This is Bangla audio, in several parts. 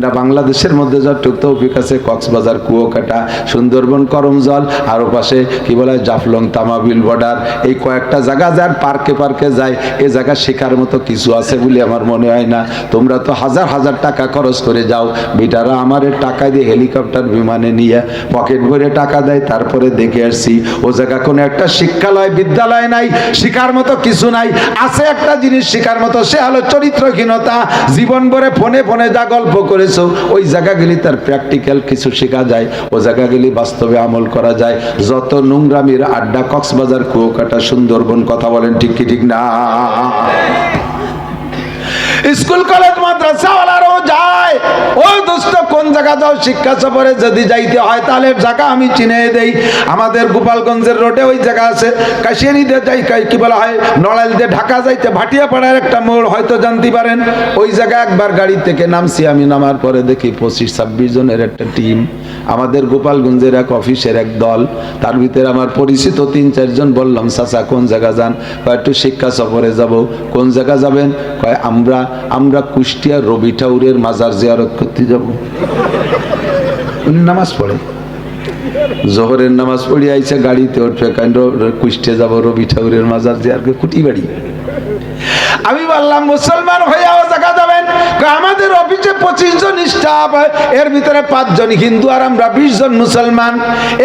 বাংলাদেশের মধ্যে যতটুক তৌফিক আছে, কক্সবাজার, কুয়োকাটা, সুন্দরবন, করমজল, আর পাশে কি বলে, জাফলং, তামাবিল বর্ডার, এই কয়েকটা জায়গা যার পার্কে পার্কে যায় এই জায়গা শেখার মতো কিছু আছে বলে আমার মনে হয় না। তোমরা তো হাজার হাজার টাকা খরচ করে যাও, বিটারা আমার টাকা দিয়ে হেলিকপ্টার বিমানে নিয়ে পকেট ভরে টাকা দেয়, তারপরে দেখে আসছি, ও জায়গা কোনো একটা শিক্ষালয়, বিদ্যালয় নাই, শিখার মতো কিছু নাই, আছে একটা জিনিস শিখার মতো, সে হলো চরিত্রহীনতা। জীবন ভরে ফোনে ফোনে যা গল্প করেছ, ওই জায়গাগুলি তার প্র্যাকটিক্যাল কিছু শেখা যায়, ও জায়গা গেলি বাস্তবে আমল করা যায়। যত নোংরামির আড্ডা কক্সবাজার কুয়োকাটা সুন্দরবন, কথা বলেন ঠিক কি ঠিক না? স্কুল, কলেজ, মাদ্রাসাওয়ালারও যায়। ও দোস্ত কোন জায়গা যাও শিক্ষা সফরে যদি যাইতে হয়, তাহলে জায়গা আমি চিনে দেই। আমাদের গোপালগঞ্জের রোডে ওই জায়গা আছে। কাশিয়ানিতে যাই কি বলা হয়, নড়াইল দিয়ে ঢাকা যাইতে, ভাটিয়াপাড়ার একটা মোড়, হয়তো জানতে পারেন। ওই জায়গা একবার গাড়ি থেকে নামছি, আমি নামার পরে দেখি পঁচিশ, ছাব্বিশ জনের একটা টিম। আমাদের গোপালগঞ্জের এক অফিসের এক দল, তার ভিতরে আমার পরিচিত তিন চারজন বললাম, চাচা, কোন জায়গা যান? কয়, একটু শিক্ষা সফরে যাব। কোন জায়গা যাবেন? কয়, আমরা আমরা কুষ্টিয়ার রবি ঠাউরের মাজার জিয়ারত করতে যাব। নামাজ পড়ে। জহরের নামাজ পড়ে আইসা গাড়িতে কাণ্ড, কুষ্টিয়া যাব রবি ঠাউরের মাজার জিয়ার কুটি বাড়ি আমি বললাম, মুসলমান হয়ে ও জায়গা যাবেন আমাদের অফিসে পঁচিশ জন স্টাফ এর ভিতরে পাঁচজন হিন্দু আর আমরা বিশ জন মুসলমান।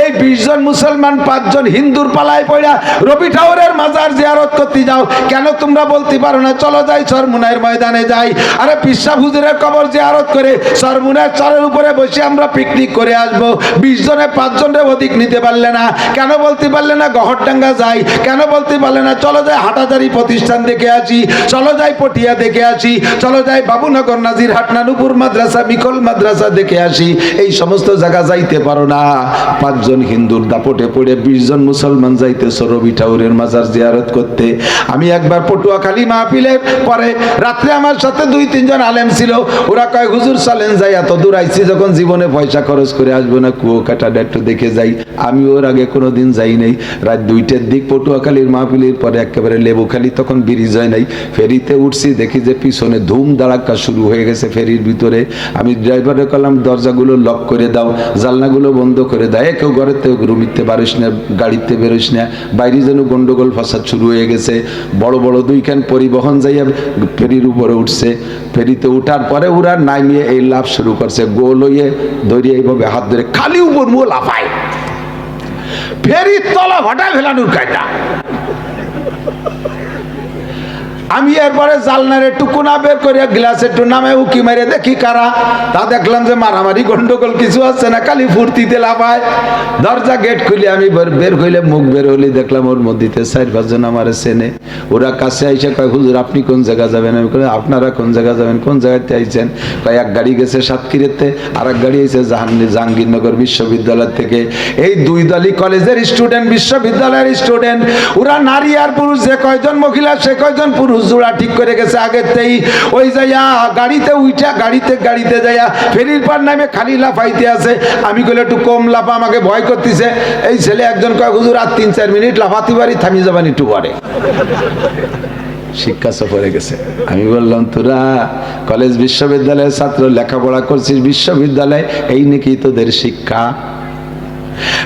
এই বিশ জন মুসলমান পাঁচজন হিন্দুর পালায় পড়া রবি ঠাকুরের মাজার জিয়ারত করতে যাও। কেন তোমরা বলতে পারো না? চলো যাই সরমুনায়ের ময়দানে যাই। আরে পিসা হুজুরের কবর জিয়ারত করে সরমুনায়ের চরের উপরে বসে আমরা পিকনিক করে আসব। বিশ জনে পাঁচজনের অধিক নিতে পারলে না। কেন বলতে পারলে না? গহরডাঙ্গা যাই। কেন বলতে পারলে না? চলো যাই, হাটাজারি প্রতিষ্ঠান দেখে আসি। চলো যাই পটিয়া দেখে আসি, চলো যাই বাবুনগর নাজির হাটনানুপুর মাদ্রাসা মিকল মাদ্রাসা দেখে আসি। এই সমস্ত জায়গা যাইতে পারো না। পাঁচজন হিন্দুর দাপটে পড়ে বিশ জন মুসলমান যাইতেছো রবি ঠাকুরের মাজার জিয়ারত করতে। আমি একবার পটুয়াখালী মাহফিলে পরে রাত্রে আমার সাথে দুই তিনজন আলেম ছিল। ওরা কয়, হুজুর, চলেন যাই, এত দূর আইছি, যখন জীবনে পয়সা খরচ করে আসব না, কুয়ো কাটাটা একটু দেখে যাই। আমি ওর আগে কোনো দিন যাই নাই। রাত দুইটার দিক পটুয়াখালীর মাহফিলের পরে একেবারে লেবুখালি, তখন ব্রিজ হয় নাই। ফেরিতে উঠছি, দেখি যে পিছনে ধুম দাঁড়াক্কা শুরু হয়ে গেছে ফেরির ভিতরে। আমি ড্রাইভারে কলাম দরজাগুলো লক করে দাও, জানলাগুলো বন্ধ করে দাও। এ কেউ থেকে রুমিতে পারিস না, গাড়িতে বেরোস না। বাইরে যেন গন্ডগোল ফাসাদ শুরু হয়ে গেছে। বড় বড় দুইখান পরিবহন যাইয়া ফেরির উপরে উঠছে। ফেরিতে উঠার পরে ওরা নামিয়ে এই লাভ শুরু করছে। গোল হয়ে দড়িয়ে এইভাবে হাত ধরে খালি উপর মুখ লাফায়। ফেরির তলা হঠাৎ ফেলানোর কায়দা। আমি এরপরে জালনার একটু কোনা বের করে গ্লাস একটু নামে উকি মেরে দেখি কারা। তা দেখলাম যে মারামারি গন্ডগোল কিছু আছে না, খালি ফুর্তিতে লাফায়। দরজা গেট খুলে আমি বের- হইলে মুখ বের হইলে দেখলাম ওর মধ্যে চার পাঁচজন আমার চেনে। ওরা কাছে আইসে কয়, হুজুর, আপনি কোন জায়গা যাবেন? আমি কই আপনারা কোন জায়গা যাবেন? কোন জায়গাতে আইছেন? কয়, এক গাড়ি গেছে সাতক্ষীরেতে আর এক গাড়ি আইছে জাহাঙ্গীর জাহাঙ্গীরনগর বিশ্ববিদ্যালয় থেকে। এই দুই দলই কলেজের স্টুডেন্ট বিশ্ববিদ্যালয়ের স্টুডেন্ট ওরা নারী আর পুরুষ, যে কয়জন মহিলা, সে কয়জন পুরুষ? জোড়া ঠিক করে গেছে আগেতেই ওই যাইয়া গাড়িতে উইঠা, গাড়িতে গাড়িতে যাইয়া ফেরির পার নামে খালি লাফাইতে আছে। আমি কইলে, একটু কম লাফা, আমাকে ভয় করতেছে। এই ছেলে একজন কয়, হুজুর, আর তিন চার মিনিট লাফাতে পারি, থামি যাবান একটু পরে শিক্ষা সফরে গেছে। আমি বললাম, তোরা কলেজ বিশ্ববিদ্যালয়ের ছাত্র, লেখাপড়া করছিস বিশ্ববিদ্যালয়, এই নাকি তোদের শিক্ষা?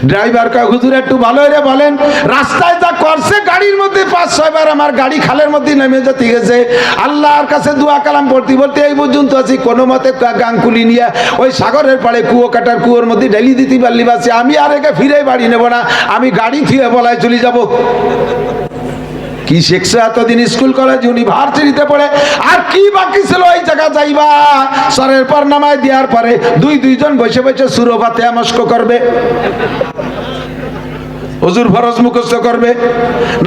ড্রাইভার কয়, হুজুর, একটু ভালো হয়ে বলেন, রাস্তায় যা করছে গাড়ির মধ্যে পাঁচ ছয়বার আমার গাড়ি খালের মধ্যে নেমে যেতে গেছে। আল্লাহর কাছে দোয়া কালাম পড়তে বলতে এই পর্যন্ত আছি, কোনো মতে গাঙ্গুলি নিয়ে ওই সাগরের পাড়ে কুয়ো কাটার কুয়োর মধ্যে ঢেলি দিতে পারলি বাসি। আমি আর একে ফিরে বাড়ি নেব না, আমি গাড়ি ফিরে বলায় চলে যাব। কি শিখছে এতদিন স্কুল, কলেজ ইউনিভার্সিটিতে পড়ে? আর কি বাকি ছিল ওই জায়গা যাইবা? সরের পর নামায় দেওয়ার পরে দুই, দুইজন বসে বসে সুরভাতে আমস্ক করবে। হুজুর ফরজ মুখস্থ করবে,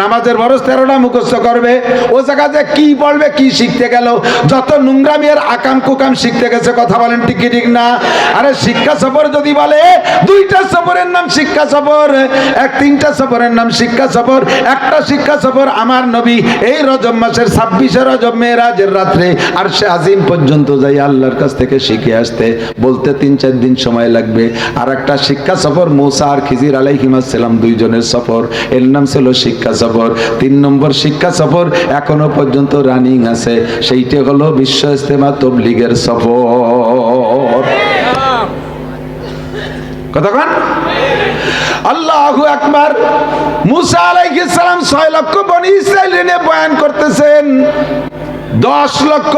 নামাজের ফরজ তেরোটা মুখস্থ করবে, ও জায়গাতে কি বলবে, কি শিখতে গেল, যত নোংরামি আর আকাম কুকাম শিখতে গেছে, কথা বলেন ঠিক ঠিক না? আরে শিক্ষা সফর যদি বলে, দুইটা সফরের নাম শিক্ষা সফর, এক তিনটা সফরের নাম শিক্ষা সফর, একটা শিক্ষা সফর আমার নবী এই রজব মাসের ছাব্বিশে রজব মেয়েরাজের রাত্রে, আর সে আজিম পর্যন্ত যাই আল্লাহর কাছ থেকে শিখে আসতে, বলতে তিন চার দিন সময় লাগবে আর একটা শিক্ষা সফর মৌসা আর খিজির আলাইহিমাসাল্লাম দুইজনের সফর। এর নাম ছিল শিক্ষা সফর। তিন নম্বর শিক্ষা সফর এখনও পর্যন্ত রানিং আছে। সেইটা হলো বিশ্ব ইস্তেমা তবলিগের সফর। কতক্ষণ আল্লাহু আকবার। মুসা আলাইহিস সালাম 6 লক্ষ বনি ইসরাইল নিয়ে বয়ান করতেছেন। দশ লক্ষ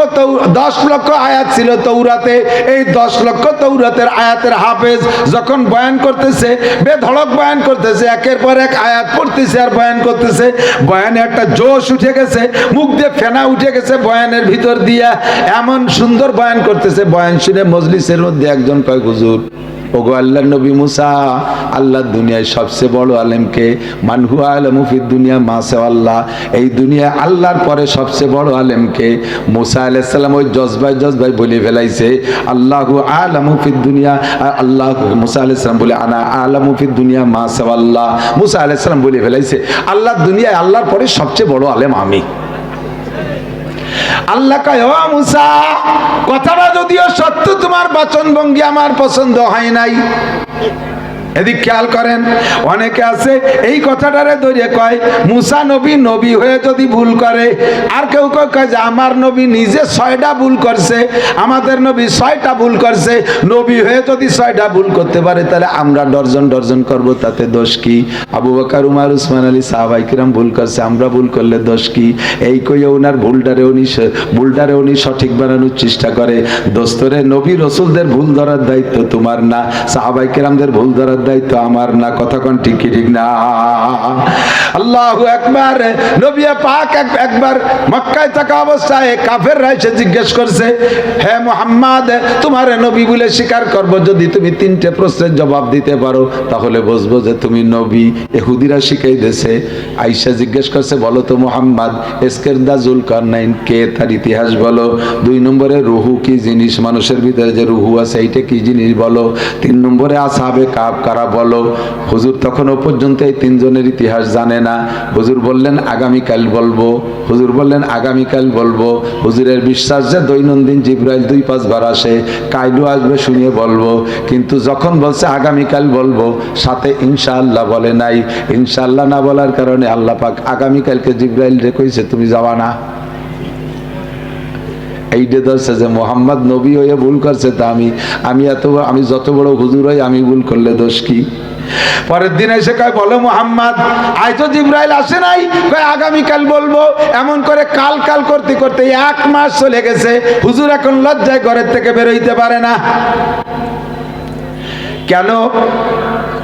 দশ লক্ষ আয়াত ছিল তৌরাতে। এই দশ লক্ষ তৌরাতের আয়াতের হাফেজ যখন বয়ান করতেছে, বেধড়ক বয়ান করতেছে, একের পর এক আয়াত পড়তেছে আর বয়ান করতেছে, বয়ানে একটা জোশ উঠে গেছে, মুখ দিয়ে ফেনা উঠে গেছে বয়ানের ভিতর দিয়া। এমন সুন্দর বয়ান করতেছে, বয়ান শুনে মজলিসের মধ্যে একজন কয়, হুজুর ওগো আল্লাহ নবী মুসা, আল্লাহ দুনিয়ায় সবচেয়ে বড় আলেমকে। মানহু আলমুফিদ দুনিয়া মাসে আল্লাহ। এই দুনিয়া আল্লাহর পরে সবচেয়ে বড় আলেমকে। মুসা আলাইসাল্লাম ওই জজবাই জজবাই বলে ফেলাইছে, আল্লাহু আলমুফিদ দুনিয়া। আল্লাহ মুসা আলাইসালাম বলে, আনা আলমুফিদ দুনিয়া মাসে আল্লাহ। মুসা আলাইসাল্লাম বলে ফেলাইছে, আল্লাহ দুনিয়ায় আল্লাহর পরে সবচেয়ে বড় আলেম আমি। আল্লাহ কয় মুসা কথাটা যদিও সত্য তোমার বাচন ভঙ্গি আমার পছন্দ হয় নাই। এদিক খেয়াল করেন, অনেকে আছে, এই কথাটারে ধরে কয়, মুসা নবী নবী হয়ে যদি ভুল করে, আর কেউ কেউ কয় যে আমার নবী নিজে ছয়টা ভুল করছে, আমাদের নবী ছয়টা ভুল করছে, নবী হয়ে যদি ছয়টা ভুল করতে পারে, তাহলে আমরা ডর্জন ডর্জন করব, তাতে দোষ কি? আবু বকর, উমার, উসমান আলী সাহাবাই কিরাম ভুল করছে, আমরা ভুল করলে দোষ কি? এই কইয়ে ওনার ভুলটারে উনি ভুলটারে উনি সঠিক বানানোর চেষ্টা করে দোস্তরে নবী রসুলদের ভুল ধরার দায়িত্ব তোমার না, সাহাবাই কিরামদের ভুল ধরার দায়িত্ব আমার না কথা কোন ঠিক ঠিক না? আল্লাহু একবার নবী পাক একবার মক্কায় থাকা অবস্থায় কাফের এসে জিজ্ঞেস করছে, হে মোহাম্মদ, তোমার নবী বলে স্বীকার করব যদি তুমি তিনটে প্রশ্নের জবাব দিতে পারো, তাহলে বুঝব যে তুমি নবী এহুদিরা শিখাই দেছে আইসা জিজ্ঞেস করছে, বলো তো মোহাম্মদ এসকের দা জুলকার নাইন কে তার ইতিহাস বলো? দুই নম্বরে রুহু কি জিনিস? মানুষের ভিতরে যে রুহু আছে, এইটা কি জিনিস বলো? তিন নম্বরে আসাবে কাপ কারা বলো, হুজুর তখনও পর্যন্ত এই তিনজনের ইতিহাস জানে না। হুজুর বললেন, আগামীকাল বলব। হুজুর বললেন, আগামীকাল বলব। হুজুরের বিশ্বাস যে দৈনন্দিন জিব্রাইল দুই পাঁচবার আসে, কাইলু আসবে শুনিয়ে বলব। কিন্তু যখন বলছে, আগামীকাল বলব, সাথে ইনশাআল্লাহ বলে নাই। ইনশাআল্লাহ না বলার কারণে আল্লাহ পাক আগামীকালকে জিব্রাইল রে কইছে তুমি যাওয়া না। এইটা ধরছে যে মোহাম্মদ নবী হয়ে ভুল করছে তা আমি আমি এত আমি যত বড় হুজুর হই, আমি ভুল করলে দোষ কি? পরের দিন এসে কয়, বলো মোহাম্মদ, আজ তো জিব্রাইল আসে নাই। কয়, আগামীকাল বলব, এমন করে কাল কাল করতে করতে এক মাস চলে গেছে। হুজুর এখন লজ্জায় ঘরের থেকে বেরোইতে পারে না। কেন?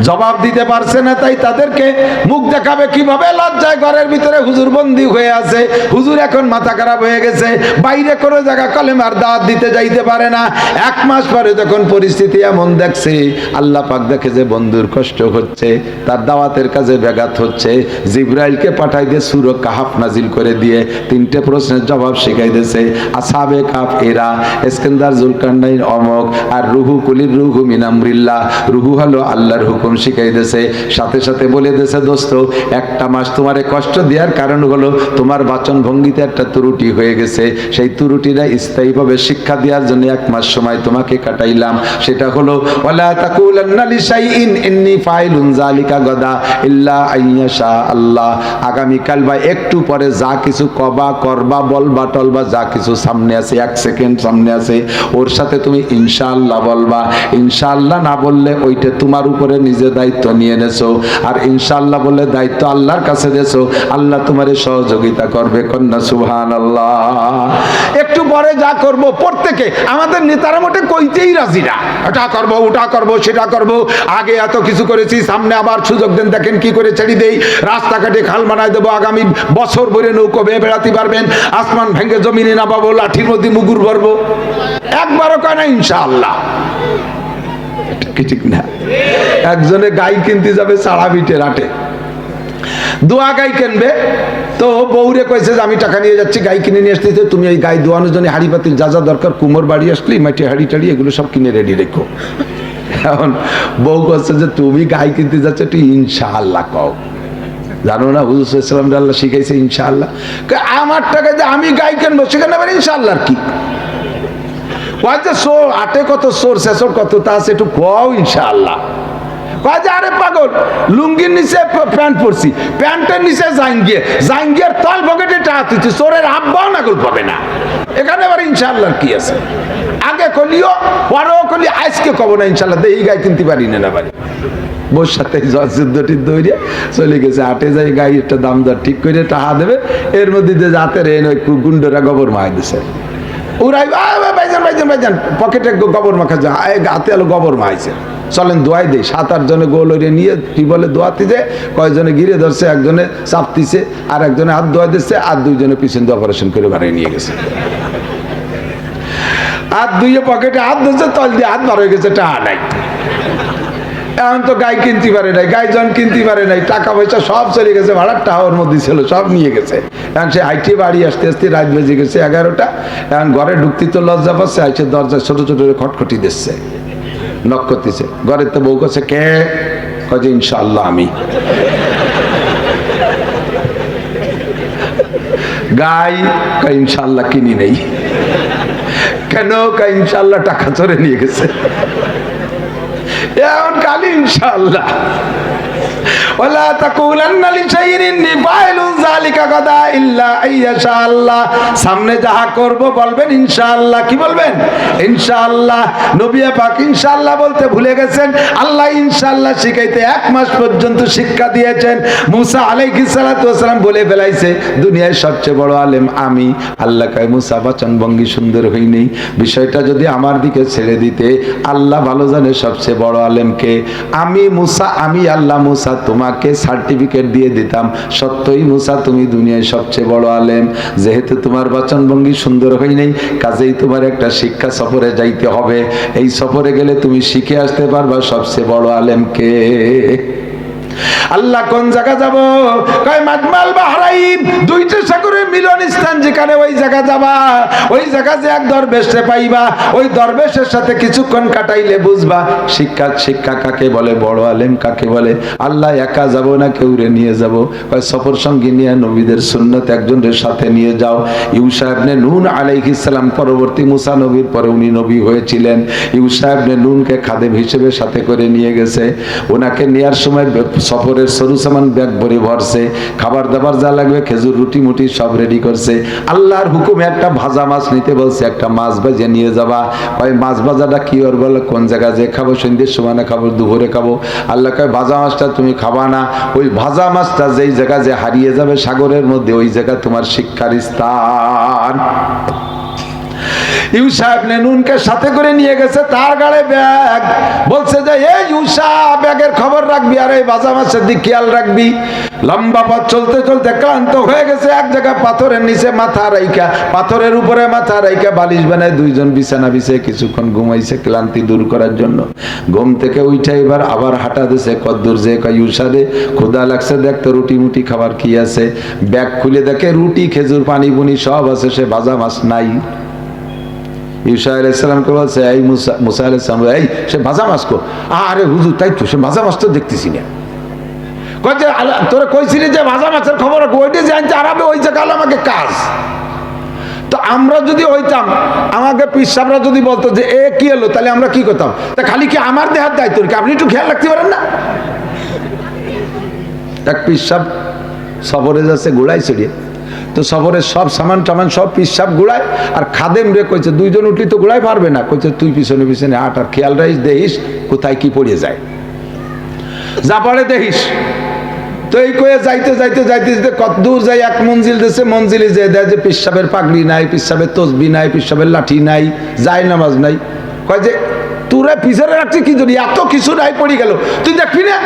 জবাব দিতে পারছে না, তাই তাদেরকে মুখ দেখাবে কীভাবে লজ্জায় ঘরের ভিতরে হুজুর বন্দি হয়ে আছে। হুজুর এখন মাথা খারাপ হয়ে গেছে, বাইরে কোনো জায়গা কলেমার দাওয়াত দিতে যাইতে পারে না। এক মাস পরে যখন পরিস্থিতি এমন দেখছে, আল্লাহ পাক দেখে যে বন্ধুর কষ্ট হচ্ছে, তার দাওয়াতের কাজে ব্যাঘাত হচ্ছে। জিব্রাইলকে পাঠাই দিয়ে সুর কাহাফ নাজিল করে দিয়ে তিনটে প্রশ্নের জবাব শিখাই দিয়েছে, আসাবে কাপ এরা? এসকেন্দার জুলকান্নাইন অমক আর রুহু কুলির রুহু মিনামরিল্লাহ রুহু হলো আল্লাহর হুকুম। শিখাই দিয়েছে সাথে সাথে বলে দিয়েছে দোস্ত, একটা মাস তোমারে কষ্ট দেওয়ার কারণ হলো তোমার বাচন ভঙ্গিতে একটা ত্রুটি হয়ে গেছে। সেই ত্রুটিটা স্থায়ীভাবে শিক্ষা দেওয়ার জন্য এক মাস সময় তোমাকে কাটাইলাম। সেটা হলো, ওয়ালা তাকুলান্না লিশাইইন, ইন্নী ফাইলুন যালিকা গদা ইল্লা আইয়াশা আল্লাহ। আগামী বা একটু পরে যা কিছু কবা, করবা যা কিছু সামনে আছে, এক সেকেন্ড সামনে আছে, ওর সাথে তুমি ইনশাআল্লাহ বলবা। না বললে ওইটা তোমার উপরে নিজে দায়িত্ব নিয়ে নেছো। আর ইনশাআল্লাহ বলে দায়িত্ব আল্লাহর কাছে দেছো। আল্লাহ তোমার সহযোগিতা করবে, কন্যা সুহান আল্লাহ একটু পরে যা করব, প্রত্যেকে, আমাদের নেতারা মোটে কইতেই রাজি না। এটা করব, ওটা করব, সেটা করব। আগে এত কিছু করেছি, সামনে আবার সুযোগ দেন, দেখেন কি করে ছেড়ে দেই। রাস্তাঘাটে খাল বানায় দেবো, আগামী বছর ভরে নৌকো বেয়ে বেড়াতে পারবেন। আসমান ভেঙে জমিনে নামাবো, লাঠির মধ্যে মুগুর ভরবো। একবারও কয় না, ইনশাআল্লাহ। কি ঠিক না। একজনে গাই কিনতে যাবে সাড়া বিটে রাটে দোয়া গাই কিনবে। তো বউরে কইছে যে আমি টাকা নিয়ে যাচ্ছি গাই কিনে নিয়ে আসতেছে তুমি এই গাই দোয়ানোর জন্য হাড়ি পাতিল যা যা দরকার কুমোর বাড়ি আসলি মাটি হাড়ি টাড়ি এগুলো সব কিনে রেডি রেখো। এখন বউ করছে যে তুমি গাই কিনতে যাচ্ছ তুই ইনশাআল্লাহ কও। জানো না হুজুর সাল্লাম আল্লাহ শিখাইছে ইনশাআল্লাহ। কয়, আমার টাকা যে আমি গাই কিনবো সেখানে আবার ইনশাআল্লাহ কি? কয় সোর আটে কত সোর শেষর কত, তা একটু কও আরে পাগল, লুঙ্গির নিচে প্যান্ট না। এখানে আবার কি আছে? আগে কলিও কলি কব না ইনশাল্লাহ কিনতে পারি না যুদ্ধটি চলে গেছে হাটে যাই গাই দাম দর ঠিক করে টাকা দেবে, এর মধ্যে যে যাতে রে গুন্ডরা গোবর মায় দিছে। উড়াই বাইজান বাইজান বাইজান পকেটে গোবর মাখা যা হাতে আলো গোবর মাইছে চলেন দোয়াই দেয় সাত, আট জনে গোল ওরে নিয়ে টিবলে দোয়াতে যে কয়েকজনে গিরে ধরছে, একজনে চাপতিছে আর একজনে হাত দোয়া দিচ্ছে, আর দুইজনে পিছন দিয়ে অপারেশন করে বাড়িয়ে নিয়ে গেছে। আর দুইয়ে পকেটে হাত ধরছে, তল দিয়ে হাত বার হয়ে গেছে টাকা নাই। এখন তো গাই কিনতে পারে নাই গাই জন কিনতে পারে নাই, টাকা পয়সা সব চলে গেছে, ভাড়ার টাওয়ার মধ্যে ছিল, সব নিয়ে গেছে। এখন সে হাইটে বাড়ি আসতে আসতে রাত বেজে গেছে এগারোটা, এখন ঘরে ঢুকতে তো লজ্জা পাচ্ছে, আইসে দরজায় ছোট ছোট খটখটি দিচ্ছে নক করতেছে। ঘরের তো বউ কাছে কে? কাজে ইনশাল্লাহ আমি। গাই কয় ইনশাল্লাহ কিনি নেই। কেন? কয় ইনশাল্লাহ টাকা চড়ে নিয়ে গেছে। এখন কালি ইনশাল্লাহ ওয়ালা তাকুলান্না লিশাইরিন ফাইলুন যালিকা গাদা ইল্লা আইয়াশাআল্লাহ। সামনে যাহা করব বলবেন, ইনশাআল্লাহ। কি বলবেন? ইনশাআল্লাহ। নবী পাক ইনশাআল্লাহ বলতে ভুলে গেছেন, আল্লাহ ইনশাআল্লাহ শিখাইতে এক মাস পর্যন্ত শিক্ষা দিয়েছেন। মুসা আলাইহিস সালাতু ওয়াসালাম বলে ফেলাইছে, দুনিয়ার সবচেয়ে বড় আলেম আমি। আল্লাহ কয়, মুসা বচন ভঙ্গি সুন্দর হই নেই বিষয়টা যদি আমার দিকে ছেড়ে দিতে, আল্লাহ ভালো জানে সবচেয়ে বড় আলেমকে আমি মুসা, আমি আল্লাহ মুসা, তোমার তোমাকে সার্টিফিকেট দিয়ে দিতাম। সত্যই মুসা, তুমি দুনিয়ায় সবচেয়ে বড় আলেম। যেহেতু তোমার বাচন ভঙ্গি সুন্দর হয় নাই, কাজেই তোমার একটা শিক্ষা সফরে যাইতে হবে। এই সফরে গেলে তুমি শিখে আসতে পারবা সবচেয়ে বড় আলেমকে। আল্লাহ কোন জায়গা যাব? কয় মাজমাল বাহরাইন। দুইটা সাগরের মিলন স্থান যেখানে ওই জায়গা যাবা, ওই জায়গা যে এক দরবেশে পাইবা, ওই দরবেশের সাথে কিছুক্ষণ কাটাইলে বুঝবা, শিক্ষা শিক্ষা কাকে বলে, বড় আলেম কাকে বলে? আল্লাহ একা যাব না, কেউ রে নিয়ে যাব? কয়, সফর সঙ্গী নিয়ে নবীদের সুন্নত একজনের সাথে নিয়ে যাও। ইউসা ইবনে নুন আলাইহিস সালাম, পরবর্তী মুসা নবীর পরে উনি নবী হয়েছিলেন। ইউসা ইবনে নুনকে খাদেম হিসেবে সাথে করে নিয়ে গেছে। ওনাকে নেয়ার সময় সফরের সরু সামান ব্যাগ ভরে ভরছে, খাবার দাবার যা লাগবে খেজুর রুটি মুটি সব রেডি করছে। আল্লাহর হুকুমে একটা ভাজা মাছ নিতে বলছে, একটা মাছ ভাজে নিয়ে যাবা। ওই মাছ ভাজাটা কি ওর বলো, কোন জায়গা যে খাব, সন্ধ্যের সময় খাব, দুপুরে খাব? আল্লাহ কয়, ভাজা মাছটা তুমি খাবা না। ওই ভাজা মাছটা যেই জায়গা যে হারিয়ে যাবে সাগরের মধ্যে, ওই জায়গা তোমার শিক্ষার স্থান। ইউসা ইবনে নুনকে সাথে করে নিয়ে গেছে, তার গাড়ে ব্যাগ। বলছে যে এই ইউসা ব্যাগের খবর রাখবি, আর এই বাজা মাছের দিক খেয়াল রাখবি। লম্বা পথ চলতে চলতে ক্লান্ত হয়ে গেছে, এক জায়গায় পাথরের নিচে মাথা রাইকা পাথরের উপরে মাথা রাইকা বালিশ বানায় দুইজন বিছানা বিছে কিছুক্ষণ ঘুমাইছে ক্লান্তি দূর করার জন্য। ঘুম থেকে উঠে এবার আবার হাঁটা দিছে, কদ্দূর যে কয় ইউসা রে ক্ষুদা লাগছে, দেখ তো রুটি মুটি খাবার কি আছে। ব্যাগ খুলে দেখে, রুটি, খেজুর পানি বুনি সব আছে, সে ভাজা মাছ নাই। ইউসা আলাইসালামকে বলছে, এই মুসা মুসা আলাইসালাম এই, সে ভাজা মাছ কো? আরে হুজুর, তাই তো, সে ভাজা মাছ তো দেখতেছি না। কয়েছে তোরা কইছিলি যে ভাজা মাছের খবর ওইটা জানছে আরামে ওই জায়গা আমাকে কাজ। তো আমরা যদি হইতাম, আমাকে পিসাবরা যদি বলতো যে, এ, কি এলো তাহলে আমরা কি করতাম? তা খালি কি আমার দেহার দায়িত্ব কি আপনি একটু খেয়াল রাখতে পারেন না? এক পিসাব সফরে যাচ্ছে গোড়াই চড়িয়ে তো সফরের সব সামান টামান সব পিসাব গুড়ায়, আর খাদেম রে কইছে, দুইজন উঠলি তো গুড়াই পারবে না। কইছে, তুই পিছনে পিছনে আট আর খেয়াল রাখিস, দেখিস কোথায় কি পড়ে যায়। যা পড়ে দেখিস। তো এই কয়ে যাইতে যাইতে যাইতে যাইতে কত দূর যাই, এক মঞ্জিল দেশে মঞ্জিলে যে দেয় যে পিসাবের পাগড়ি নাই, পিসাবের তসবি নাই, পিসাবের লাঠি নাই, যায় নামাজ নাই। কয় যে তোরা পিছনে রাখছি কি যদি এত কিছু নাই, পড়ে গেল। তুই দেখবি না?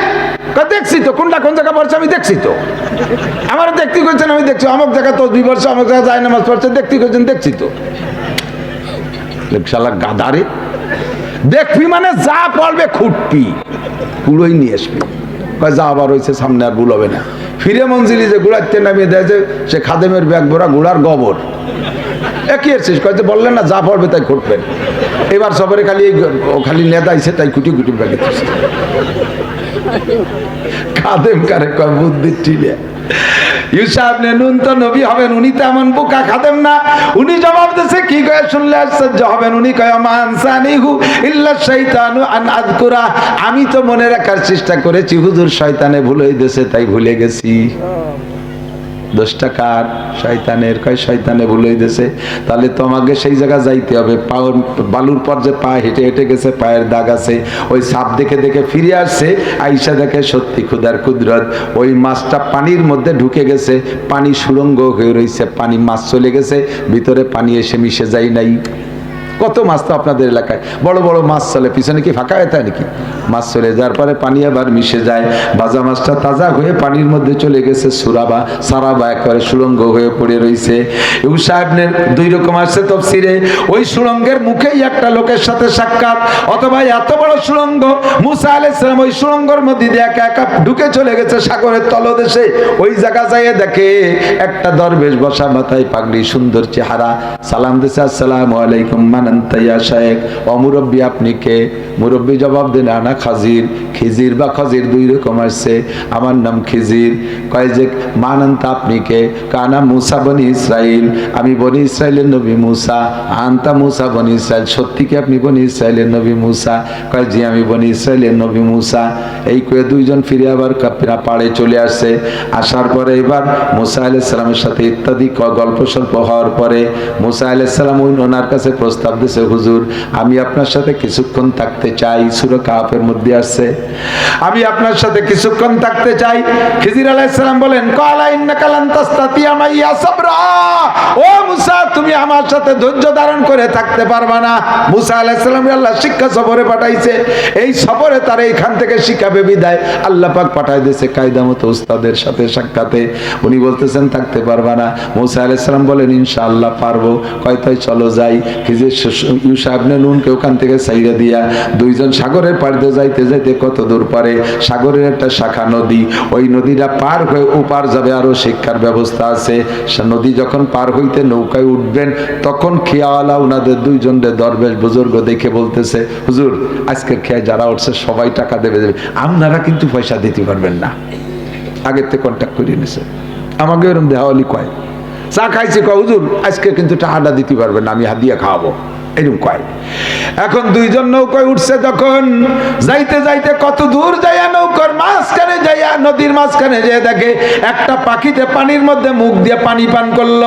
দেখছি তো, কোনটা কোন জায়গা পড়ছে আমি দেখছি তো। আমার দেখতে করছেন আমি দেখছি। অমুক জায়গা তসবি পড়ছে, অমুক জায়গায় যায় নামাজ পড়ছে, দেখতে করছেন দেখছি তো। শালা গাদারে দেখবি মানে যা পড়বে খুঁটবি। পুরোই নিয়ে আসবি। যা আবার হয়েছে সামনে আর ভুল হবে না। ফিরে মঞ্জিলি যে গুড়াতে নামিয়ে দেয় সে খাদেমের ব্যাগ ভরা গুড়ার গোবর। একই এসছিস? কয়েছে বললেন না, যা পড়বে তাই খুঁটবেন। এবার সবারে খালি খালি নেতা আইছে, তাই কুটি কুটি দিচ্ছে। খাদেম কারে কয়, বুদ্ধি নুন তো নবী হবেন, উনি বোকা খাদেম না। উনি জবাব কি শুনলে হবেন উনি আন আমি তো মনে রাখার চেষ্টা করেছি, হুজুর শয়তানে ভুল দিয়েছে তাই ভুলে গেছি। দোষটা কার? শয়তানের, কয় শয়তানে ভুলে দিয়েছে তাহলে তোমাকে সেই জায়গা যাইতে হবে। পাওয়ার, বালুর পর যে পা হেঁটে হেঁটে গেছে, পায়ের দাগ আছে, ওই সাপ দেখে দেখে ফিরে আসছে, আইসা দেখে সত্যি ক্ষুদার কুদরত। ওই মাছটা পানির মধ্যে ঢুকে গেছে, পানি সুরঙ্গ হয়ে রয়েছে পানি মাছ চলে গেছে, ভিতরে পানি এসে মিশে যায় নাই। কত মাছ তো আপনাদের এলাকায়? বড় বড় মাছ চলে, পিছনে কি ফাঁকা থাকে নাকি? মাছ চলে যার পরে পানি আবার মিশে যায়, ভাজা মাছটা তাজা হয়ে পানির মধ্যে চলে গেছে সুরাবা, সারাবা একবারে সুরঙ্গ হয়ে পড়ে রয়েছে ইউ সাহেবের দুই রকম আসছে তফসিরে ওই সুরঙ্গের মুখেই একটা লোকের সাথে সাক্ষাৎ, অথবা এত বড় সুরঙ্গ মুসা আলাইসালাম ওই সুরঙ্গর মধ্যে দিয়ে একা একা ঢুকে চলে গেছে সাগরের তলদেশে। ওই জায়গা যাইয়ে দেখে একটা দরবেশ বসা মাথায় পাগড়ি, সুন্দর চেহারা। সালাম দিছে, আসসালামু আলাইকুম অমুরব্বী আপনি কে? মুরব্বী জবাব দেন আনা খাজির। খিজির বা দুই রকম আসছে। আমার নাম খিজির। কয় যে আপনি কে? কানা মুসা বনি ইসরাইল। আমি বনি ইসরায়েলের নবী মুসা। মুসা বনি ইসরায়েল সত্যি কি আপনি বনি ইসরায়েলের নবী মুসা? কয় আমি বনি ইসরায়েলের নবী মুসা। এই কয়ে দুইজন ফিরে আবার কাপিরা পাড়ে চলে আসছে। আসার পরে এবার মুসা আলাইহিস সালামের সাথে ইত্যাদি গল্প স্বল্প হওয়ার পরে মুসা আলাইহিস সালাম ওই ওনার কাছে প্রস্তাব দিছে হুজুর, আমি আপনার সাথে কিছুক্ষণ থাকতে চাই। সুর কাপের মধ্যে আসছে। আমি আপনার সাথে কিছুক্ষণ থাকতে চাই। খিজির আলাইহিস সালাম বলেন সাবরা। ও মুসা, তুমি আমার সাথে ধৈর্য ধারণ করে থাকতে পারবা না। মুসা আলাইহিস সালাম আল্লাহ শিক্ষা সফরে পাঠাইছে। এই সফরে তার এইখান থেকে শিখাবে বিদায়। আল্লাহ পাক পাঠাই দিয়েছে কায়দা মতো উস্তাদের সাথে সাক্ষাতে। উনি বলতেছেন, থাকতে পারবা না। মুসা আলাইহিস সালাম বলেন, ইনশাআল্লাহ পারব। কয়তাই চলো যাই। খিজির নুনকে ওখান থেকে দিয়া দুইজন সাগরের পাড় দিয়ে যাইতে যাইতে কত দূর পারে? সাগরের একটা শাখা, নদী। ওই নদীটা পার হয়ে ওপার যাবে শিক্ষার ব্যবস্থা আছে। নদী যখন পার হইতে নৌকায় উঠবেন, তখন খেয়াওয়ালা ওনাদের দুইজনের দরবেশ বুজুর্গ দেখে বলতেছে, হুজুর যারা উঠছে, সবাই টাকা দেবে দেবে। আপনারা কিন্তু পয়সা দিতে পারবেন না। আগের থেকে কন্ট্যাক্ট নিছে। আমাকে এরকম দেহাওয়ালি কয়। চা খাইছি হুজুর, আজকে কিন্তু টাকাটা দিতে পারবেন না, আমি হাদিয়া খাওয়াবো। এরকম কয়। এখন দুইজন নৌকায় উঠছে যখন, যাইতে যাইতে কত দূর যাইয়া নৌকার মাঝখানে যাইয়া নদীর মাঝখানে যেয়ে দেখে একটা পাখিতে পানির মধ্যে মুখ দিয়ে পানি পান করল।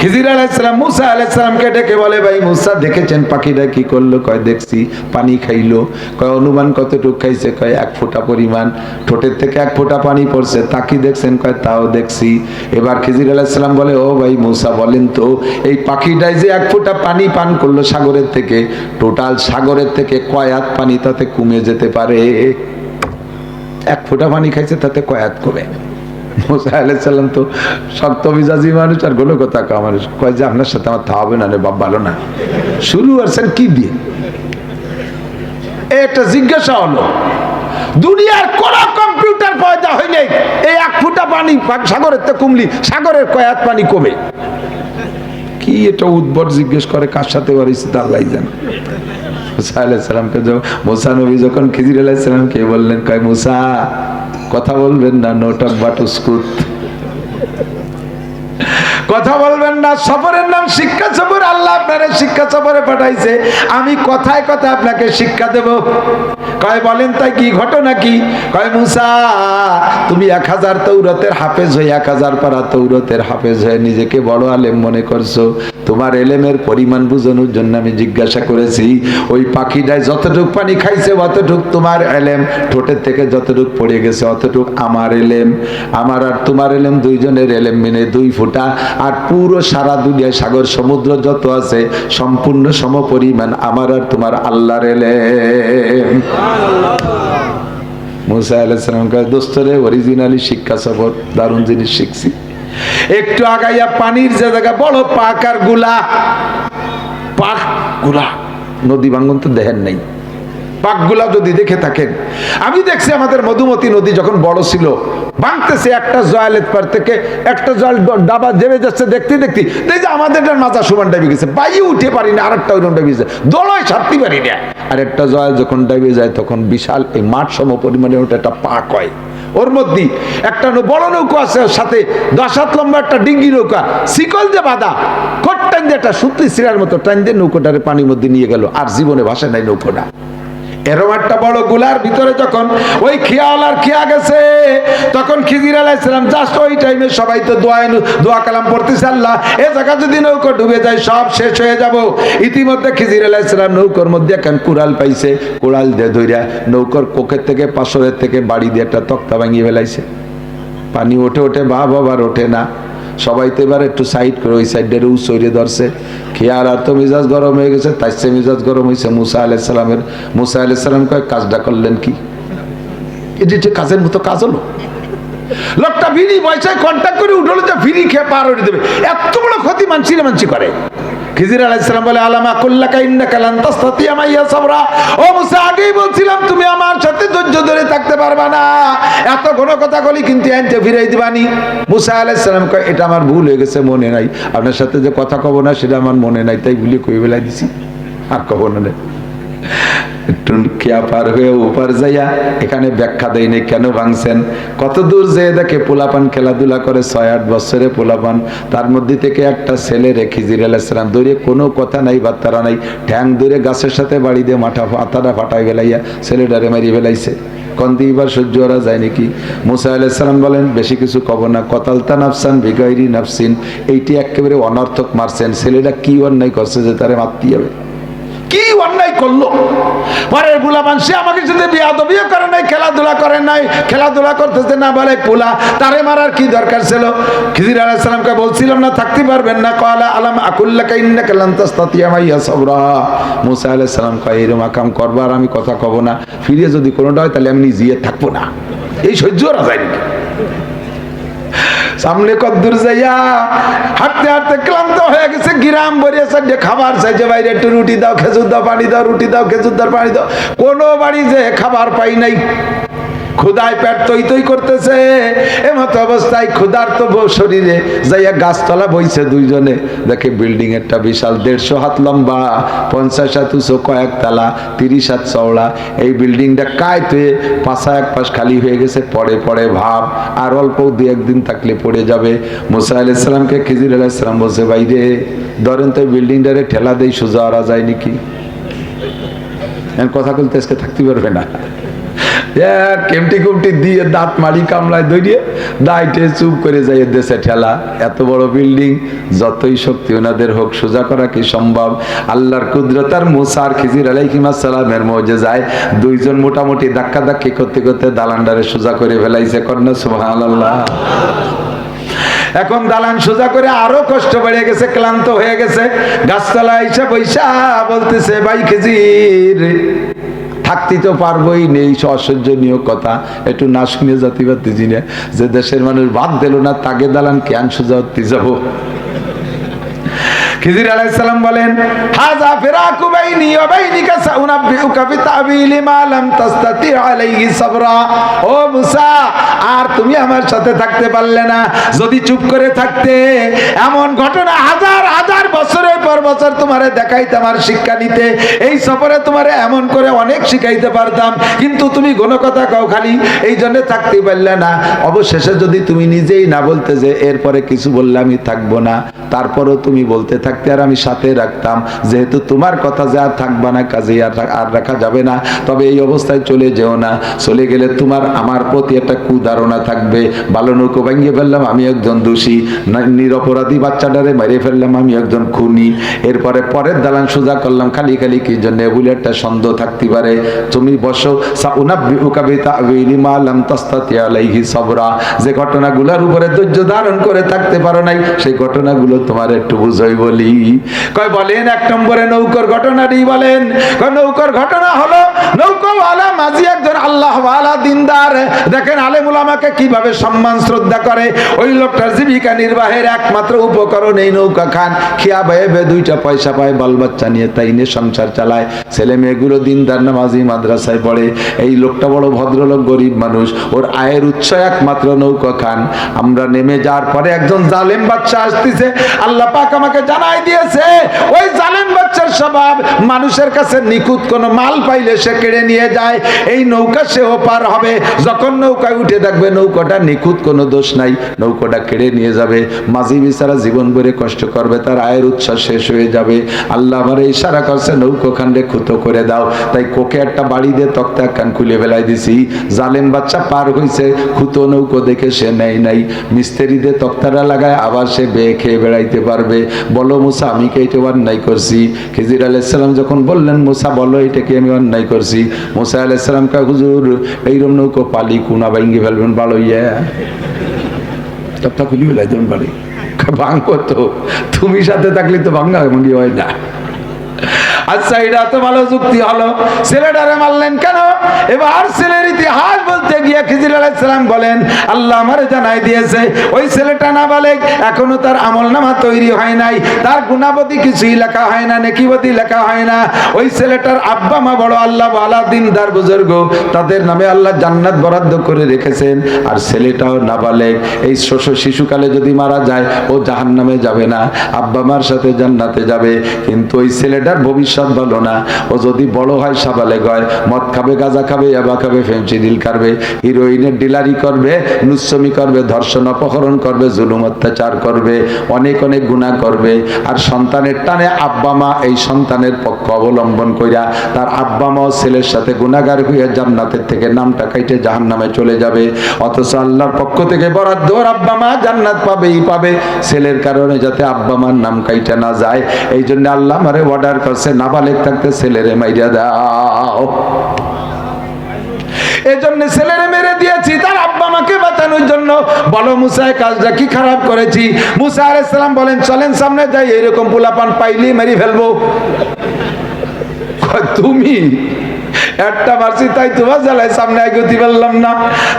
খিজির আলাইসালাম মুসা আলাইসালামকে ডেকে বলে, ভাই মুসা, দেখেছেন পাখিটা কি করল? কয়, দেখছি, পানি খাইলো। কয়, অনুমান কতটুক খাইছে? কয়, এক ফোঁটা পরিমাণ। ঠোঁটের থেকে এক ফোঁটা পানি পড়ছে। তা কি দেখছেন? কয়, তাও দেখছি। এবার খিজির আলাইসালাম বলে, ও ভাই মুসা, বলেন তো, এই পাখিটাই যে এক ফোঁটা পানি পান করল সাগরের থেকে, টোটাল সাগরের থেকে কয়াত পানি তাতে কমে যেতে পারে? এক ফোঁটা পানি খাইছে, তাতে কয়াত কমে? শুরু একটা জিজ্ঞাসা হলো কম্পিউটার পয়দা এই এক ফুটা পানি সাগরের তো কুমলি, সাগরের কয়াত পানি কমে? কি এটা উদ্ভট জিজ্ঞেস করে, কার সাথে করেছি তা আল্লাহ জান। বললেন কথা বলবেন না নোটক বাটুস্কুত। কথা বলবেন না, সফরের নাম শিক্ষা সফর, আল্লাহ আপনারে শিক্ষা সফরে পাঠাইছে। আমি কথায় কথায় আপনাকে শিক্ষা দেব। কয়, বলেন তাই কি ঘটনা কি? কয়, মুসা, তুমি এক হাজার তৌরতের হাফেজ হয়ে, এক হাজার পারা তৌরতের হাফেজ হয়ে নিজেকে বড় আলেম মনে করছ। তোমার এলেমের পরিমাণ বুঝানোর জন্য আমি জিজ্ঞাসা করেছি, ওই পাখিটায় যতটুক পানি খাইছে, অতটুক তোমার এলেম। ঠোঁটের থেকে যতটুক পড়ে গেছে, অতটুক আমার এলেম। আমার আর তোমার এলেম দুইজনের এলেম মিলে দুই ফুটা। আর পুরো সারা দুনিয়ায় সাগর সমুদ্র যত আছে, সম্পূর্ণ সম পরিমাণ আমার আর তোমার আল্লাহ রেলে মুসা দোস্তরে অরিজিনালি শিক্ষা জিনিস শিখছি। একটু আগাইয়া পানির যে জায়গা, বড় পাক আরগুলা। পাকগুলা, নদী ভাঙ্গন তো দেখেন নাই। পাকগুলা যদি দেখে থাকেন। আমি দেখছি আমাদের মধুমতি নদী যখন বড় ছিল, ভাঙতেছে একটা জয়ালের পার থেকে, একটা জল ডাবা দেবে যাচ্ছে দেখতে দেখতে। যে আমাদের মাথা সমান ডাবি গেছে, বাইয়ে উঠে পারি না, আরেকটা ওইরকম ডাবি গেছে। দলয় ছাড়তে পারি না। আর একটা জয়াল যখন ডাবে যায়, তখন বিশাল এই মাঠ সম পরিমাণে ওটা একটা পাক হয়। ওর মধ্যে একটা বড় নৌকা আছে সাথে দশ হাত লম্বা একটা ডিঙ্গি নৌকা। শিকল যে বাঁধা, খট টাইন দিয়ে একটা সুতলি সিরার মতো টাইন দিয়ে নৌকোটারে পানির মধ্যে নিয়ে গেল, আর জীবনে ভাসে নাই নৌকোটা। এরম একটা বড়গুলার ভিতরে যখন ওই খেয়ালার খেয়া গেছে, তখন খিজির আলাইসালাম জাস্ট ওই টাইমে সবাই তো দোয়া দোয়া কালাম পড়তেছে আল্লাহ। এ জায়গা যদি নৌকো ডুবে যায়, সব শেষ হয়ে যাব। ইতিমধ্যে খিজির আলাইসালাম নৌকোর মধ্যে এখন কুড়াল পাইছে, কুড়াল দিয়ে ধইরা নৌকোর কোকের থেকে, পাশরের থেকে বাড়ি দিয়ে একটা তক্তা ভাঙিয়ে ফেলাইছে। পানি ওঠে ওঠে বা বাবার ওঠে না। সবাই তো এবার একটু সাইড করে ওই সাইডের উ সইরে ধরছে। খেয়াল আর তো মিজাজ গরম হয়ে গেছে, তাই সে মিজাজ গরম হয়েছে মুসা আলাইসালামের মুসা আলাইসালাম কয়েক কাজটা করলেন কি? এটি কাজের মতো কাজ হলো। লোকটা ফিরি পয়সায় কন্ট্যাক্ট করে উঠল যে ভিড়ি খেয়ে পার হয়ে দেবে। এত বড় ক্ষতি মানছি রে মানছি করে। খিজির আলাইসালাম বলে, আলামা কুল্লাকা ইন্নাকা লান তাসতাতিয়া মাইয়া সাবরা। ও মুসা, আগেই বলছিলাম তুমি আমার সাথে ধৈর্য ধরে থাকতে পারবা না। এত ঘন কথা বলি কিন্তু এনতে ফিরাই দিবানি। মুসা আলাইসালাম কয়, এটা আমার ভুল হয়ে গেছে, মনে নাই। আপনার সাথে যে কথা কব না, সেটা আমার মনে নাই, তাই ভুলে কই বেলায় দিছি। আর কব না খেয়া পার হয়ে ওপার যাইয়া এখানে ব্যাখ্যা দেয়নি, কেন ভাঙছেন? কত দূর যেয়ে দেখে পোলাপান খেলাধুলা করে ছয় আট বছরে পোলাপান, তার মধ্যে থেকে একটা ছেলে রেখে জির আলাইসালাম দূরে কোনো কথা নাই বার্তারা নাই, ঠ্যাং দূরে গাছের সাথে বাড়ি দিয়ে মাথা আতাটা ফাটাই ফেলাইয়া ছেলেটারে মারি ফেলাইছে। কন্দি সহ্য করা যায় নাকি মুসা আলাইসালাম বলেন, বেশি কিছু কব না। কতালতা নাফসান বিগাইরি নাফসিন। এইটি একেবারে অনর্থক মারছেন। ছেলেটা কি অন্যায় করছে যে তারে মারতে যাবে কি অন্যায় করল? পরের বুলা সে আমাকে সাথে বিয়ে করে নাই, খেলাধুলা করে নাই, খেলাধুলা করতেছে না বলে পোলা, তারে মারার কি দরকার ছিল? খিজির আলাইসালামকে বলছিলাম না, থাকতে পারবেন না। কলা আলাম মুসা আকাম করবার আমি কথা কব না। ফিরে যদি কোনোটা হয়, তাহলে আমি নিজে থাকব না। এই সহ্য করা যায় নাকি? সামনে কদ্দুর যাইয়া হাঁটতে হাঁটতে ক্লান্ত হয়ে গেছে, গ্রাম ভরিয়ে সাইডে খাবার চাইছে, বাইরে একটু রুটি দাও, খেজুর দাও, পানি দাও, রুটি দাও, খেজুর দাও, পানি দাও। কোনো বাড়ি যে খাবার পাই নাই। ক্ষুদায় পেট তৈ তৈ করতেছে। এমত অবস্থায় ক্ষুদার তো শরীরে যাইয়া গাছতলা বইছে দুইজনে। দেখে বিল্ডিং একটা বিশাল দেড়শো হাত লম্বা, পঞ্চাশ হাত উঁচু, কয়েক তালা, তিরিশ হাত চওড়া। এই বিল্ডিংটা কায় তুয়ে পাশা এক পাশ খালি হয়ে গেছে, পরে পরে ভাব। আর অল্প দু একদিন থাকলে পড়ে যাবে। মুসা আলাইসালামকে খিজির আলাইসালাম বলছে বাইরে ধরেন তো বিল্ডিংটারে ঠেলা দেই, সোজা ওরা যায় নাকি? কথা বলতে আজকে থাকতে পারবে না। কেমটি কুমটি দিয়ে দাঁত মারি কামলায় দৌড়িয়ে দাইটে চুপ করে যাই দেশে ঠেলা। এত বড় বিল্ডিং যতই শক্তি ওনাদের হোক, সোজা করা কি সম্ভব? আল্লাহর কুদরতার মুসার খিজির আলাইহিমা সালামের মজে যায় দুইজন মোটামুটি ধাক্কা ধাক্কি করতে করতে দালান্ডারে সোজা করে ফেলাইছে। কন্যা, সুবহানাল্লাহ। এখন দালান সোজা করে আরও কষ্ট বেড়ে গেছে, ক্লান্ত হয়ে গেছে। গাছতলা বৈশা বলতেছে, ভাই খেজির থাকতে তো পারবোই, নেই অসহ্যনীয় কথা। একটু না শুনে জাতি যে দেশের মানুষ বাদ দিল না তাকে দালান কেন সোজা যাব? খিজির আলাইহিস সালাম বলেন, হাজা ফিরাকু বাইনি ওয়া বাইনিকা সাউনাব্বিউকা বিতাবিলি মা লাম তাস্তাতি আলাইহি সাবরা। ও মুসা, আর তুমি আমার সাথে থাকতে পারলে না। যদি চুপ করে থাকতে, এমন ঘটনা হাজার হাজার বছরের পর বছর তোমারে দেখাইতাম আর শিক্ষা নিতে। এই সফরে তোমারে এমন করে অনেক শিখাইতে পারতাম, কিন্তু তুমি কোনো কথা কাও খালি, এই জন্য থাকতে পারলে না। অবশেষে যদি তুমি নিজেই না বলতে যে, এরপরে কিছু বললে আমি থাকব না, তারপরও তুমি বলতে থাকতে আর আমি সাথে রাখতাম। যেহেতু তোমার কথা যে আর থাকবা না কাজে আর আর রাখা যাবে না। তবে এই অবস্থায় চলে যেও না। চলে গেলে তোমার, আমার প্রতি একটা কুধারণা থাকবে। ভালো নৌকো ভাঙিয়ে ফেললাম, আমি একজন দোষী। নিরপরাধী বাচ্চাটারে মেরে ফেললাম, আমি একজন খুনি। এরপরে পরের দালান সোজা করলাম, খালি খালি কি জন্য বলে একটা সন্দেহ থাকতে পারে? তুমি বসো। যে ঘটনাগুলোর উপরে ধৈর্য ধারণ করে থাকতে পারো নাই, সেই ঘটনাগুলো তোমার একটু বুঝাই বলি। কয়, বলেন, এক নম্বরে নৌকর ঘটনাটি বলেন। কয়, নৌকর ঘটনা হলো, নৌকোওয়ালা মাঝি একজন আল্লাহওয়ালা দিনদার। দেখেন, আলেমুল আমাকে কীভাবে সম্মান, শ্রদ্ধা করে। ওই লোকটার জীবিকা নির্বাহের একমাত্র উপকরণ এই নৌকা খান। খিয়া ভয়ে দুইটা পয়সা পায়, বাল বাচ্চা নিয়ে তাই নিয়ে সংসার চালায়। ছেলে মেয়েগুলো দিনদার নামাজি মাদ্রাসায় পড়ে। এই লোকটা বড় ভদ্রলোক, গরিব মানুষ। ওর আয়ের উৎস একমাত্র নৌকা খান। আমরা নেমে যাওয়ার পরে একজন জালেম বাচ্চা আসতেছে। আল্লাহ পাক আমাকে জানাই দিয়েছে। ওই জালেম বাচ্চার স্বভাব। মানুষের কাছে নিখুঁত কোনো মাল পাইলে সে কেড়ে নিয়ে যায়। এই নৌকা সেও পার হবে। যখন নৌকায় উঠে দেখবে নৌকাটা নিখুঁত, কোনো দোষ নাই। নৌকাটা কেড়ে নিয়ে যাবে। মাঝি বিচারা জীবন ভরে কষ্ট করবে, তার আয়ের উচ্ছ্বাস শেষ হয়ে যাবে। আল্লাহ আমার ইশারা করছে, নৌকো খান্ডে খুতো করে দাও। তাই কোকে একটা বাড়ি দিয়ে তক্তা কান খুলে বেলায় দিছি। জালেম বাচ্চা পার হয়েছে খুতো নৌকো দেখে সে নেয় নাই। মিস্ত্রি দিয়ে তক্তাটা লাগায়, আবার সে বেয়ে খেয়ে বেড়াইতে পারবে। বলো মুসা, আমি কি এটা অন্যায় করছি? খিজির আলাইসালাম যখন বললেন, মুসা, বলো এটা কি আমি অন্যায় করছি। মুসা আলাইসাল্লাম কা হুজুর এইরম নৌকো পালি, কুনা ভাঙ্গি ফেলবেন, ভালো ইয়া। তক্তা খুলি ফেলাই দেবেন বাড়ি ভাঙবো তো, তুমি সাথে থাকলে তো ভাঙ্গা ভাঙ্গি হয় না। আচ্ছা এটা তো ভালো যুক্তি হলো। ছেলেটারে মারলেন কেন? এবার ছেলের ইতিহাস বলতে গিয়ে খিজির আলাইসালাম বলেন, আল্লাহ আমারে জানাই দিয়েছে, ওই ছেলেটা না বলে এখনও তার আমল নামা তৈরি হয় নাই, তার গুণাবতী কিছুই লেখা হয় না, নেকিবতী লেখা হয় না। ওই ছেলেটার আব্বা, মা বড় আল্লাহ আলা দিনদার বুজুর্গ, তাদের নামে আল্লাহ জান্নাত বরাদ্দ করে রেখেছেন। আর ছেলেটাও না বলে এই শস্য শিশুকালে যদি মারা যায়, ও জাহান নামে যাবে না, আব্বা মার সাথে জান্নাতে যাবে। কিন্তু ওই ছেলেটার ভবিষ্যৎ ভালো না। ও যদি বড় হয় সাবালেগ হয় মদ খাবে, গাঁজা খাবে এবা খাবে ফেন্সিডিল খাবে হিরোইনের ডিলারি করবে লুচ্ছমি করবে, ধর্ষণ, অপহরণ করবে, জুলুম, অত্যাচার করবে, অনেক অনেক গুণা করবে। আর সন্তানের টানে আব্বা মা এই সন্তানের পক্ষ অবলম্বন কইরা তার আব্বা মা ছেলের সাথে গুণাগার হইয়া জান্নাতের থেকে নামটা কাইটে জাহান নামে চলে যাবে। অথচ আল্লাহর পক্ষ থেকে বরাদ্দ ওর আব্বা মা জান্নাত পাবেই পাবে। ছেলের কারণে যাতে আব্বা মার নাম কাইটা না যায়। এই জন্য আল্লাহ আমারে অর্ডার করছে নাবালেক থাকতে ছেলেরে মাইরা দাও। এজন্য ছেলেরে মেরে দিয়েছি, তার আব্বা মাকে বাঁচানোর জন্য। বলো, মুসায়, কাজটা কি খারাপ করেছি? মুসা আলাইহিস সালাম বলেন, চলেন সামনে যাই, এরকম পোলাপান পাইলি মেরে ফেলব। তুমি? একটা মারছি, তাই তোমার জ্বালায় সামনে এগোতে পারলাম না।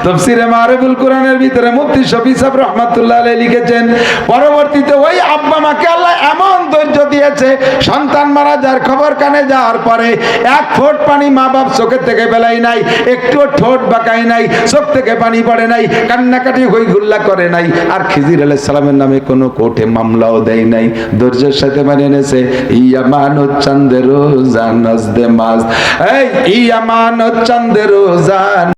তফসিরে মারেবুল কোরআনের ভিতরে মুফতি শফি সাহেব রহমাতুল্লাহ আলাইহি লিখেছেন, পরবর্তীতে ওই আব্বা মাকে আল্লাহ এমন ধৈর্য দিয়েছে, সন্তান মারা যার খবর কানে যাওয়ার পরে এক ফোঁট পানি মা বাপ চোখের থেকে বেলাই নাই একটু ঠোঁট বাঁকাই নাই, চোখ থেকে পানি পড়ে নাই, কান্নাকাটি হই গুল্লা করে নাই। আর খিজির আলাইহিস সালামের নামে কোনো কোর্টে মামলাও দেয় নাই, ধৈর্যের সাথে মানে এনেছে ইয়ামানো চান্দের জানাজ দে মাজ এই ইয়ামানো চান্দের জান